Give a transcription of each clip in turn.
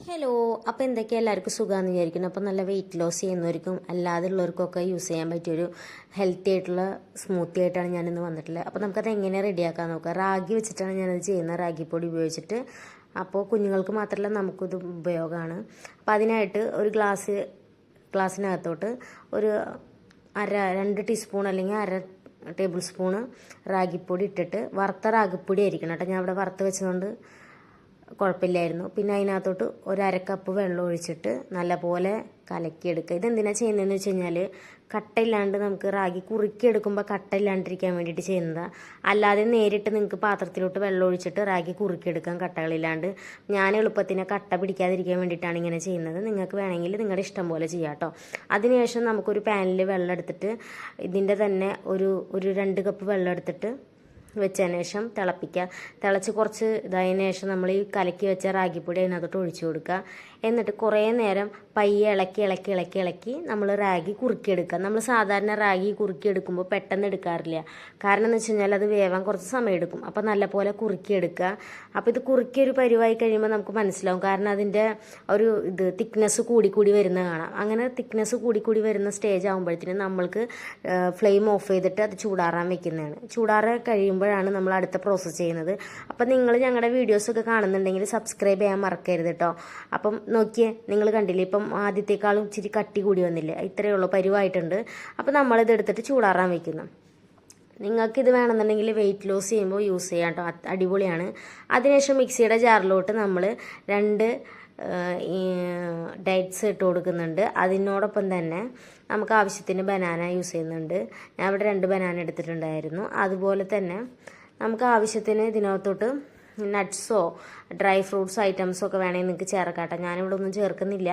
Hello അപ്പോൾ എന്തൊക്കെയാ എല്ലാവർക്കും സുഖമാണെന്ന് വിചാരിക്കുന്നു. അപ്പോൾ നല്ല വെയിറ്റ് ലോസ് ചെയ്യുന്നവർക്കും അല്ലാതെ ഉള്ളവർക്കൊക്കെ യൂസ് ചെയ്യാൻ പറ്റിയൊരു ഹെൽത്തി ആയിട്ടുള്ള സ്മൂത്തി ആയിട്ടാണ് ഞാനിന്ന് വന്നിട്ടുള്ളത്. അപ്പോൾ നമുക്കത് എങ്ങനെ റെഡിയാക്കാൻ നോക്കാം. റാഗി വെച്ചിട്ടാണ് ഞാനത് ചെയ്യുന്നത്. റാഗിപ്പൊടി ഉപയോഗിച്ചിട്ട്. അപ്പോൾ കുഞ്ഞുങ്ങൾക്ക് മാത്രമല്ല നമുക്കിത് ഉപയോഗമാണ്. അപ്പോൾ അതിനായിട്ട് ഒരു ഗ്ലാസ് ഗ്ലാസ്സിനകത്തോട്ട് ഒരു അര രണ്ട് ടീസ്പൂൺ അല്ലെങ്കിൽ അര ടേബിൾ സ്പൂണ് റാഗിപ്പൊടി ഇട്ടിട്ട് വറുത്ത റാഗിപ്പൊടി ആയിരിക്കണം കേട്ടോ. ഞാൻ അവിടെ വറുത്ത് വെച്ചതുകൊണ്ട് കുഴപ്പമില്ലായിരുന്നു. പിന്നെ അതിനകത്തോട്ട് ഒരു അരക്കപ്പ് വെള്ളം ഒഴിച്ചിട്ട് നല്ലപോലെ കലക്കിയെടുക്കുക. ഇതെന്തിനാണ് ചെയ്യുന്നതെന്ന് വെച്ച് കഴിഞ്ഞാൽ കട്ടയില്ലാണ്ട് നമുക്ക് റാഗി കുറുക്കിയെടുക്കുമ്പോൾ കട്ടയില്ലാണ്ടിരിക്കാൻ വേണ്ടിയിട്ട് ചെയ്യുന്നതാണ് അല്ലാതെ നേരിട്ട് നിങ്ങൾക്ക് പാത്രത്തിലോട്ട് വെള്ളം ഒഴിച്ചിട്ട് റാഗി കുറുക്കിയെടുക്കാം കട്ടകളില്ലാണ്ട്. ഞാൻ എളുപ്പത്തിന് കട്ട പിടിക്കാതിരിക്കാൻ വേണ്ടിയിട്ടാണ് ഇങ്ങനെ ചെയ്യുന്നത്. നിങ്ങൾക്ക് വേണമെങ്കിൽ നിങ്ങളുടെ ഇഷ്ടം പോലെ ചെയ്യാം കേട്ടോ. അതിനുശേഷം നമുക്കൊരു പാനിൽ വെള്ളം എടുത്തിട്ട് ഇതിന്റെ തന്നെ ഒരു ഒരു രണ്ട് കപ്പ് വെള്ളം എടുത്തിട്ട് വെച്ചതിന് ശേഷം തിളപ്പിക്കുക. തിളച്ച് കുറച്ച് ഇതായതിനു ശേഷം നമ്മൾ ഈ കലക്കി വെച്ച റാഗിപ്പൊടി അതിനകത്തോട്ട് ഒഴിച്ചു കൊടുക്കുക. എന്നിട്ട് കുറേ നേരം പയ്യെ ഇളക്കി ഇളക്കി ഇളക്കി ഇളക്കി നമ്മൾ റാഗി കുറുക്കിയെടുക്കുക. നമ്മൾ സാധാരണ റാഗി കുറുക്കിയെടുക്കുമ്പോൾ പെട്ടെന്ന് എടുക്കാറില്ല. കാരണം എന്ന് വെച്ച് കഴിഞ്ഞാൽ അത് വേവാൻ കുറച്ച് സമയം എടുക്കും. അപ്പോൾ നല്ലപോലെ കുറുക്കിയെടുക്കുക. അപ്പോൾ ഇത് കുറുക്കി ഒരു പരിവായി കഴിയുമ്പോൾ നമുക്ക് മനസ്സിലാവും. കാരണം അതിന്റെ ഒരു ഇത് തിക്നെസ് കൂടിക്കൂടി കൂടി വരുന്ന കാണാം. അങ്ങനെ തിക്നെസ് കൂടിക്കൂടി കൂടി വരുന്ന സ്റ്റേജ് ആകുമ്പോഴത്തേനും നമ്മൾക്ക് ഫ്ലെയിം ഓഫ് ചെയ്തിട്ട് അത് ചൂടാറാൻ വെക്കുന്നതാണ്. ചൂടാറാൻ കഴിയുമ്പോഴാണ് നമ്മൾ അടുത്ത പ്രോസസ്സ് ചെയ്യുന്നത്. അപ്പം നിങ്ങൾ ഞങ്ങളുടെ വീഡിയോസൊക്കെ കാണുന്നുണ്ടെങ്കിൽ സബ്സ്ക്രൈബ് ചെയ്യാൻ മറക്കരുത് കേട്ടോ അപ്പം നോക്കിയേ നിങ്ങൾ കണ്ടില്ലേ? ഇപ്പം ആദ്യത്തെക്കാളും ഇച്ചിരി കട്ടി കൂടി വന്നില്ലേ? ഇത്രയേ ഉള്ളൂ പരുവായിട്ടുണ്ട്. അപ്പം നമ്മളിത് എടുത്തിട്ട് ചൂടാറാൻ വയ്ക്കുന്നു നിങ്ങൾക്ക് ഇത് വേണമെന്നുണ്ടെങ്കിൽ വെയിറ്റ് ലോസ് ചെയ്യുമ്പോൾ യൂസ് ചെയ്യാം കേട്ടോ അടിപൊളിയാണ്. അതിനുശേഷം മിക്സിയുടെ ജാറിലോട്ട് നമ്മൾ രണ്ട് ഡേറ്റ്സ് ഇട്ട് കൊടുക്കുന്നുണ്ട്. അതിനോടൊപ്പം തന്നെ നമുക്ക് ആവശ്യത്തിന് ബനാന യൂസ് ചെയ്യുന്നുണ്ട്. ഞാൻ ഇവിടെ രണ്ട് ബനാന എടുത്തിട്ടുണ്ടായിരുന്നു. അതുപോലെ തന്നെ നമുക്ക് ആവശ്യത്തിന് ഇതിനകത്തോട്ട് നട്ട്സോ ഡ്രൈ ഫ്രൂട്ട്സ് ഐറ്റംസോ ഒക്കെ വേണമെങ്കിൽ നിങ്ങൾക്ക് ചേർക്കാട്ടെ ഞാനിവിടെ ഒന്നും ചേർക്കുന്നില്ല.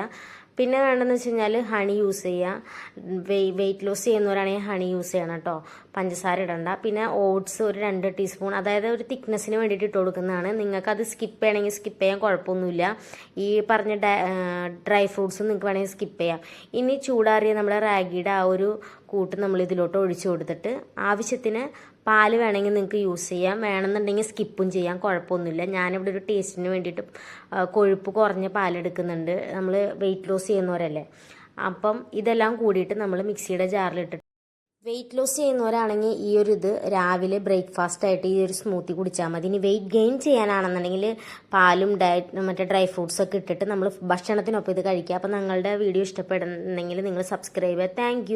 പിന്നെ വേണ്ടതെന്ന് വെച്ച് കഴിഞ്ഞാൽ ഹണി യൂസ് ചെയ്യുക വെയിറ്റ് ലോസ് ചെയ്യുന്നവരാണെങ്കിൽ ഹണി യൂസ് ചെയ്യണം കേട്ടോ പഞ്ചസാര ഇടണ്ട. പിന്നെ ഓട്സ് ഒരു രണ്ട് ടീസ്പൂൺ അതായത് ഒരു തിക്നെസ്സിന് വേണ്ടിയിട്ട് ഇട്ട് കൊടുക്കുന്നതാണ്. നിങ്ങൾക്ക് അത് സ്കിപ്പ് ചെയ്യണമെങ്കിൽ സ്കിപ്പ് ചെയ്യാൻ കുഴപ്പമൊന്നുമില്ല. ഈ പറഞ്ഞ ഡ്രൈ ഫ്രൂട്ട്സ് നിങ്ങൾക്ക് വേണമെങ്കിൽ സ്കിപ്പ് ചെയ്യാം. ഇനി ചൂടാറിയ നമ്മുടെ റാഗിയുടെ ആ ഒരു കൂട്ട് നമ്മൾ ഇതിലോട്ട് ഒഴിച്ചു കൊടുത്തിട്ട് ആവശ്യത്തിന് പാൽ വേണമെങ്കിൽ നിങ്ങൾക്ക് യൂസ് ചെയ്യാം. വേണമെന്നുണ്ടെങ്കിൽ സ്കിപ്പും ചെയ്യാം. കുഴപ്പമൊന്നുമില്ല. ഞാനിവിടെ ഒരു ടേസ്റ്റിന് വേണ്ടിയിട്ട് കൊഴുപ്പ് കുറഞ്ഞ പാലെടുക്കുന്നുണ്ട് നമ്മൾ വെയിറ്റ് ലോസ് ചെയ്യുന്നവരല്ലേ. അപ്പം ഇതെല്ലാം കൂടിയിട്ട് നമ്മൾ മിക്സിയുടെ ജാറിലിട്ടിട്ട് വെയിറ്റ് ലോസ് ചെയ്യുന്നവരാണെങ്കിൽ ഈ ഒരു ഇത് രാവിലെ ബ്രേക്ക്ഫാസ്റ്റ് ആയിട്ട് ഈ ഒരു സ്മൂത്തി കുടിച്ചാൽ മതി. ഇനി വെയിറ്റ് ഗെയിൻ ചെയ്യാനാണെന്നുണ്ടെങ്കിൽ പാലും ഡയറ്റ് മറ്റേ ഡ്രൈ ഫ്രൂട്ട്സ് ഒക്കെ ഇട്ടിട്ട് നമ്മൾ ഭക്ഷണത്തിനൊപ്പം ഇത് കഴിക്കുക. അപ്പം നിങ്ങളുടെ വീഡിയോ ഇഷ്ടപ്പെടുന്നുണ്ടെങ്കിൽ നിങ്ങൾ സബ്സ്ക്രൈബ് ചെയ്യുക താങ്ക്